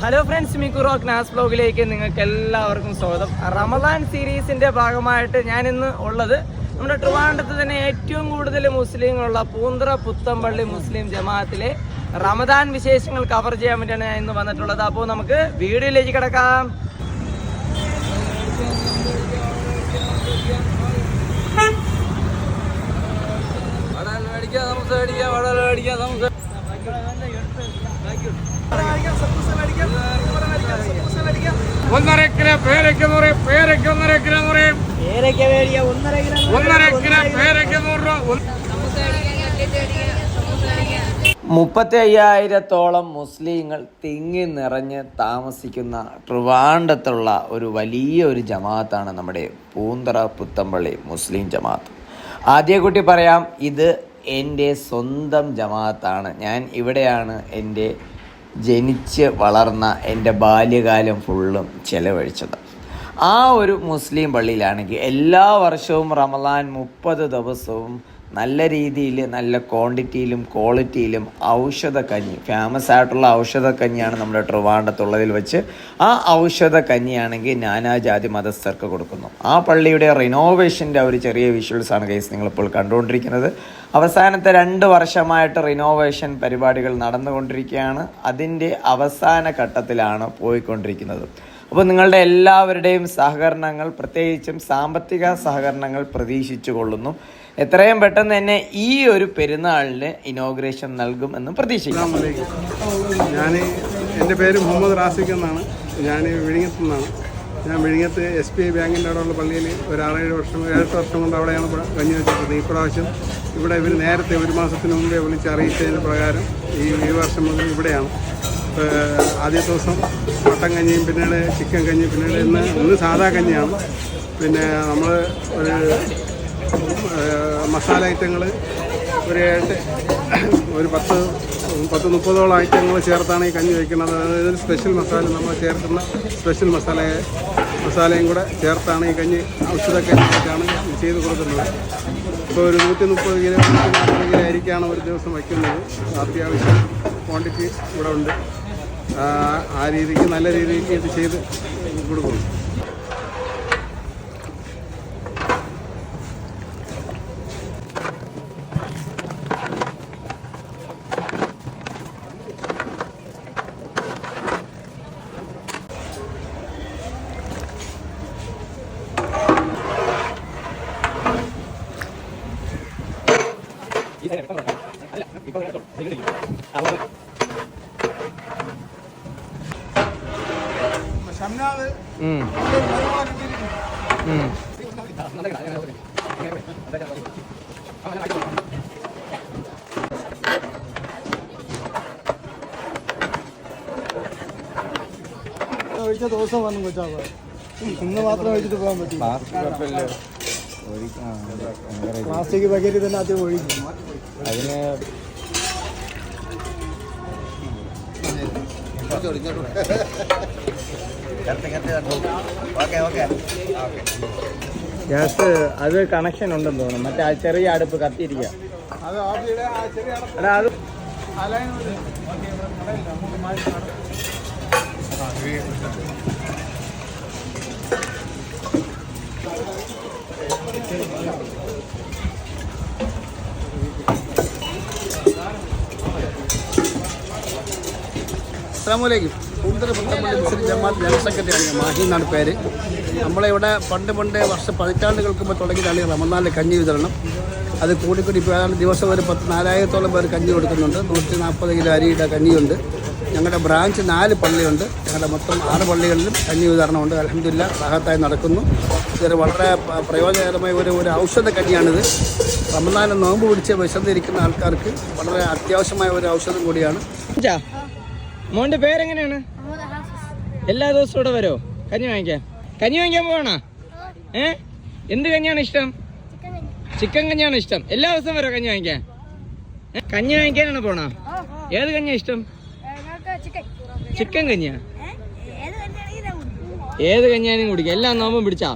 Hello friends മിക്കു rock നാസ് ബ്ലോഗിലേക്ക് നിങ്ങൾക്ക് എല്ലാവർക്കും സ്വാഗതം. റമദാൻ സീരീസിന്റെ ഭാഗമായിട്ട് ഞാൻ ഇന്ന് ഉള്ളത് നമ്മുടെ ട്രിവാൻഡത്ത് തന്നെ ഏറ്റവും കൂടുതൽ മുസ്ലിങ്ങളുള്ള പൂന്തറ പുത്തമ്പള്ളി മുസ്ലിം ജമാഅത്തിലെ റമദാൻ വിശേഷങ്ങൾ കവർ ചെയ്യാൻ വേണ്ടിയാണ് ഞാൻ ഇന്ന് വന്നിട്ടുള്ളത്. അപ്പോൾ നമുക്ക് വീഡിയോയിലേക്ക് കിടക്കാം. ഒന്നര കിലോ പേരയ്ക്ക് നൂറ് പേരയ്ക്ക് ഒന്നര കിലോ നൂറ് ഒന്നര കിലോ പേരയ്ക്ക് നൂറ് രൂപ. മുപ്പത്തി അയ്യായിരത്തോളം മുസ്ലിങ്ങൾ തിങ്ങി നിറഞ്ഞ് താമസിക്കുന്ന ട്രിവാണ്ടത്തുള്ള ഒരു വലിയ ഒരു ജമാഅത്താണ് നമ്മുടെ പൂന്തറ പുത്തമ്പള്ളി മുസ്ലിം ജമാഅത്ത്. ആദ്യക്കുട്ടി പറയാം ഇത് എന്റെ സ്വന്തം ജമാഅത്താണ്. ഞാൻ ഇവിടെയാണ് എന്റെ ജനിച്ച് വളർന്ന എന്റെ ബാല്യകാലം ഫുള്ളും ചെലവഴിച്ചത്. ആ ഒരു മുസ്ലിം പള്ളിയിലാണെങ്കിൽ എല്ലാ വർഷവും റമലാൻ മുപ്പത് ദിവസവും നല്ല രീതിയിൽ നല്ല ക്വാണ്ടിറ്റിയിലും ക്വാളിറ്റിയിലും ഔഷധക്കഞ്ഞി കഞ്ഞി ഫേമസ് ആയിട്ടുള്ള ഔഷധക്കഞ്ഞിയാണ് നമ്മുടെ ട്രിവാണ്ടത്തുള്ളതിൽ വെച്ച് ആ ഔഷധ കഞ്ഞിയാണെങ്കിൽ നാനാജാതി മതസ്ഥർക്ക് കൊടുക്കുന്നു. ആ പള്ളിയുടെ റിനോവേഷന്റെ ഒരു ചെറിയ വിഷ്വൽസ് ആണ് കേസ് നിങ്ങളിപ്പോൾ കണ്ടുകൊണ്ടിരിക്കുന്നത്. അവസാനത്തെ രണ്ട് വർഷമായിട്ട് റിനോവേഷൻ പരിപാടികൾ നടന്നുകൊണ്ടിരിക്കുകയാണ്. അതിന്റെ അവസാന ഘട്ടത്തിലാണ് പോയിക്കൊണ്ടിരിക്കുന്നത്. അപ്പോൾ നിങ്ങളുടെ എല്ലാവരുടെയും സഹകരണങ്ങൾ പ്രത്യേകിച്ചും സാമ്പത്തിക സഹകരണങ്ങൾ പ്രതീക്ഷിച്ചു കൊള്ളുന്നു. എത്രയും പെട്ടെന്ന് തന്നെ ഈ ഒരു പെരുന്നാളിന് ഇനോഗ്രേഷൻ നൽകും എന്ന് പ്രതീക്ഷിക്കാം ഞാൻ എന്റെ പേര് മുഹമ്മദ് റാസിഖ് എന്നാണ്. ഞാൻ വിഴിഞ്ഞത്ത് നിന്നാണ്. ഞാൻ വിഴിഞ്ഞത്ത് എസ് ബി ഐ ബാങ്കിന്റെ അവിടെയുള്ള പള്ളിയിൽ ഒരു ആറേഴ് വർഷം ഏഴ് വർഷം കൊണ്ട് അവിടെയാണ് കഞ്ഞി ഈ പ്രാവശ്യം ഇവിടെ ഇവർ നേരത്തെ ഒരു മാസത്തിന് മുമ്പേ വിളിച്ച് അറിയിച്ചതിന് പ്രകാരം ഈ ഈ വർഷം മുതൽ ഇവിടെയാണ്. ആദ്യ ദിവസം മട്ടൻ കഞ്ഞിയും പിന്നീട് ചിക്കൻ കഞ്ഞി പിന്നീട് ഇന്ന് ഇന്ന് സാധാ കഞ്ഞിയാണ്. പിന്നെ നമ്മൾ ഒരു മസാല ഐറ്റങ്ങൾ ഒരു ഏട്ട് ഒരു പത്ത് പത്ത് മുപ്പതോളം ഐറ്റങ്ങൾ ചേർത്താണ് ഈ കഞ്ഞി വയ്ക്കുന്നത്. അതായത് സ്പെഷ്യൽ മസാല നമ്മൾ ചേർക്കുന്ന സ്പെഷ്യൽ മസാല മസാലയും കൂടെ ചേർത്താണ് ഈ കഞ്ഞി ഔഷധക്കഞ്ഞിട്ടാണ് ചെയ്ത് കൊടുക്കുന്നത്. ഇപ്പോൾ ഒരു നൂറ്റി മുപ്പത് കിലോ നൂറ്റി നാൽപ്പത് കിലോ അരിക്കാണ് ഒരു ദിവസം വയ്ക്കുന്നത്. അത്യാവശ്യം ക്വാണ്ടിറ്റി ഇവിടെ ഉണ്ട്. ആ രീതിക്ക് നല്ല രീതിക്ക് ഇത് ചെയ്ത് കൊടുക്കുന്നു. ഉം. ഉം. ഒഴിച്ച ദിവസം വന്നു കൊച്ചാൽ ഇന്ന് മാത്രം ഒഴിച്ചിട്ട് പോകാൻ പറ്റില്ല പ്ലാസ്റ്റിക് പാക്കറ്റ് തന്നെ ആദ്യം ഒഴിക്കും അതിന് ഗ്യാസ് അത് കണക്ഷൻ ഉണ്ടെന്ന് തോന്നുന്നു. മറ്റേ ആ ചെറിയ അടുപ്പ് കത്തിയിരിക്കുക അത് അലൈൻ മതി. കടയില്ല, നമുക്ക് മാറ്റി നടാം. ജമാഅത്ത് മാഹി എന്നാണ് പേര്. നമ്മളിവിടെ പണ്ട് പണ്ട് വർഷ പതിറ്റാണ്ടുകൾക്ക് മുമ്പ് തുടങ്ങിയതാണ് റമദാനിലെ കഞ്ഞി വിതരണം. അത് കൂടിക്കൂടി ഇപ്പോൾ ഏതാണ്ട് ദിവസം ഒരു പത്ത് നാലായിരത്തോളം പേർ കഞ്ഞി കൊടുക്കുന്നുണ്ട്. നൂറ്റി നാൽപ്പത് കിലോ അരിയുടെ കഞ്ഞിയുണ്ട്. ഞങ്ങളുടെ ബ്രാഞ്ച് നാല് പള്ളിയുണ്ട്. ഞങ്ങളുടെ മൊത്തം ആറ് പള്ളികളിലും കഞ്ഞി വിതരണമുണ്ട്. അലഹമില്ല സഹത്തായി നടക്കുന്നു. ഇതൊരു വളരെ പ്രയോജനകരമായ ഒരു ഒരു ഔഷധ കഞ്ഞിയാണിത്. റമദാനെ നോമ്പ് പിടിച്ച് വിശന്നിരിക്കുന്ന ആൾക്കാർക്ക് വളരെ അത്യാവശ്യമായ ഒരു ഔഷധം കൂടിയാണ്. മോന്റെ പേരെങ്ങനെയാണ്? എല്ലാ ദിവസവും ഇവിടെ വരുമോ കഞ്ഞി വാങ്ങിക്കാൻ? കഞ്ഞി വാങ്ങിക്കാൻ പോവാണ? ഏ? എന്ത് കഞ്ഞിയാണ് ഇഷ്ടം? ചിക്കൻ കഞ്ഞിയാണ് ഇഷ്ടം. എല്ലാ ദിവസവും വരോ കഞ്ഞി വാങ്ങിക്കാൻ? കഞ്ഞി വാങ്ങിക്കാനാണ് പോണോ? ഏത് കഞ്ഞിയാ ഇഷ്ടം? ചിക്കൻ. കഞ്ഞിയാ? ഏത് കഞ്ഞിയാനും കുടിക്കാം. എല്ലാം നോമ്പും പിടിച്ചാ?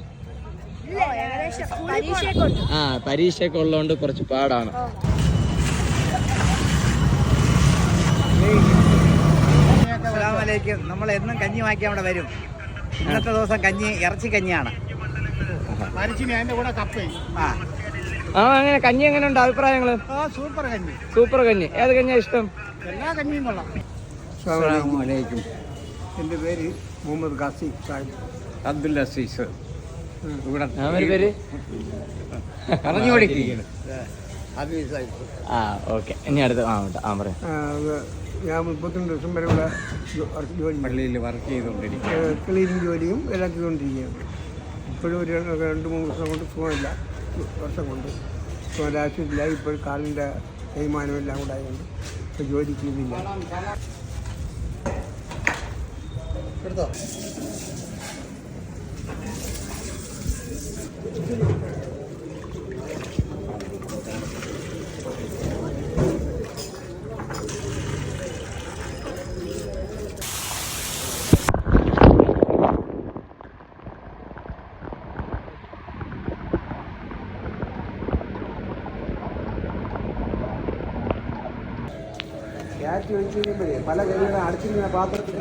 ആ പരീക്ഷയൊക്കെ ഉള്ളതുകൊണ്ട് കുറച്ച് പാടാണ്. അസ്സലാമലൈക്കും നമ്മൾ എന്നും കഞ്ഞി വാങ്ങിക്കാൻ അവിടെ വരും. ഇന്നത്തെ ദിവസം കഞ്ഞി ഇറച്ചി കഞ്ഞിയാണ്. ആ. ആ അങ്ങനെ കഞ്ഞി എങ്ങനെ ഉണ്ട് അഭിപ്രായങ്ങൾ സൂപ്പർ കഞ്ഞി. സൂപ്പർ കഞ്ഞി. ഏത് കഞ്ഞിയാ ഇഷ്ടം? എല്ലാ കഞ്ഞിയും കൊള്ളാം. അസ്സാമലൈക്കും എന്റെ പേര് മുഹമ്മദ് ഖാസി അബ്ദുൽ അസീസ്. ഇവിടെ പേര്? പറഞ്ഞു ആ ഓക്കെ. ഇനി അടുത്ത് ആ ഉണ്ട്. ആ പറയാം. ഞാൻ മുപ്പത്തിരണ്ട് ദിവസം വരെയുള്ള ജോലി. പള്ളിയിൽ വർക്ക് ചെയ്തുകൊണ്ടിരിക്കുക ക്ലീനിങ് ജോലിയും എല്ലാം ചെയ്തുകൊണ്ടിരിക്കുകയാണ്. ഇപ്പോഴും ഒരു രണ്ട് മൂന്ന് ദിവസം കൊണ്ട് സുഖമില്ല വർഷം കൊണ്ട്. സുഖം ആശുപത്രിയില്ല ഇപ്പോൾ കാലിന്റെ തേയ്മാനം എല്ലാം കൂടെ ആയതുകൊണ്ട് ഇപ്പോൾ ജോലി ചെയ്യുന്നില്ല. ക്യാറ്റ് വെച്ച് കഴിയുമ്പോഴേ പല കഴിയുന്ന അടച്ചിരിക്കുന്ന പാത്രത്തിൽ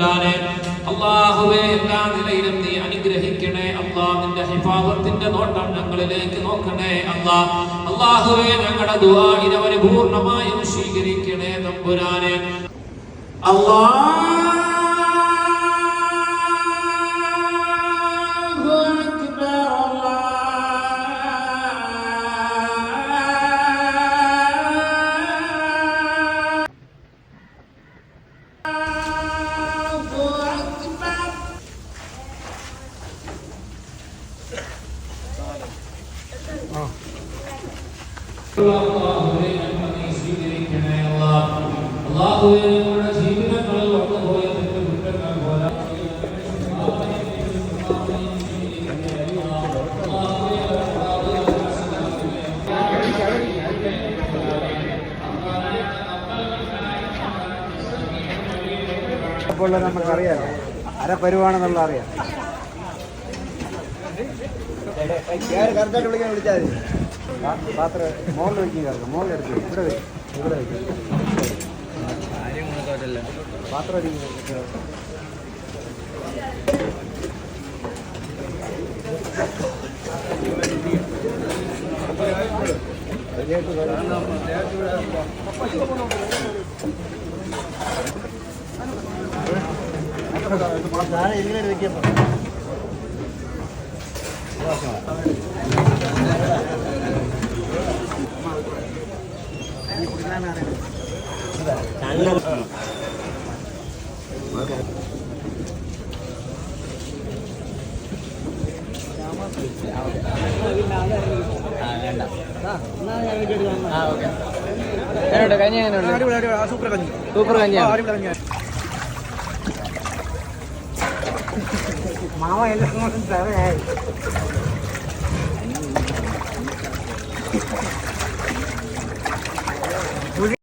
തമ്പുരാനെ അള്ളാഹുവെ എല്ലാ നിലയിലും നീ അനുഗ്രഹിക്കണേ അള്ളാഹുവിന്റെ ഹിഫാദത്തിന്റെ നോട്ടം ഞങ്ങളിലേക്ക് നോക്കണേ അള്ളാ. അള്ളാഹുവെ ഞങ്ങളുടെ ദുആ ഇരവരെ പൂർണമായും സ്വീകരിക്കണേ തമ്പുരാനെ. അല്ലാഹു ഞങ്ങളുടെ ജീവിതങ്ങളിൽ വന്നുപോയ തെറ്റുകുറ്റങ്ങൾ പോലെ അപ്പോൾ നമുക്കറിയാം. അരപ്പരുവാണെന്നുള്ള അറിയാം. കറക്റ്റായിട്ട് വിളിക്കാൻ വിളിച്ചാൽ മതി. പാത്രം മോളിൽ വയ്ക്കും കറക്കം മോളിൽ എടുത്ത് വെക്ക്. ഇവിടെ ഇവിടെ വയ്ക്കും പാത്രം അടിക്കും ഇതിങ്ങനെ വെക്കാൻ എങ്ങനെയുണ്ട്? കഞ്ഞി എങ്ങനെയുണ്ട്? സൂപ്പർ കഞ്ഞി. സൂപ്പർ കഞ്ഞിയാണ് മാവ എല്ലാം കൊണ്ടും തറയായി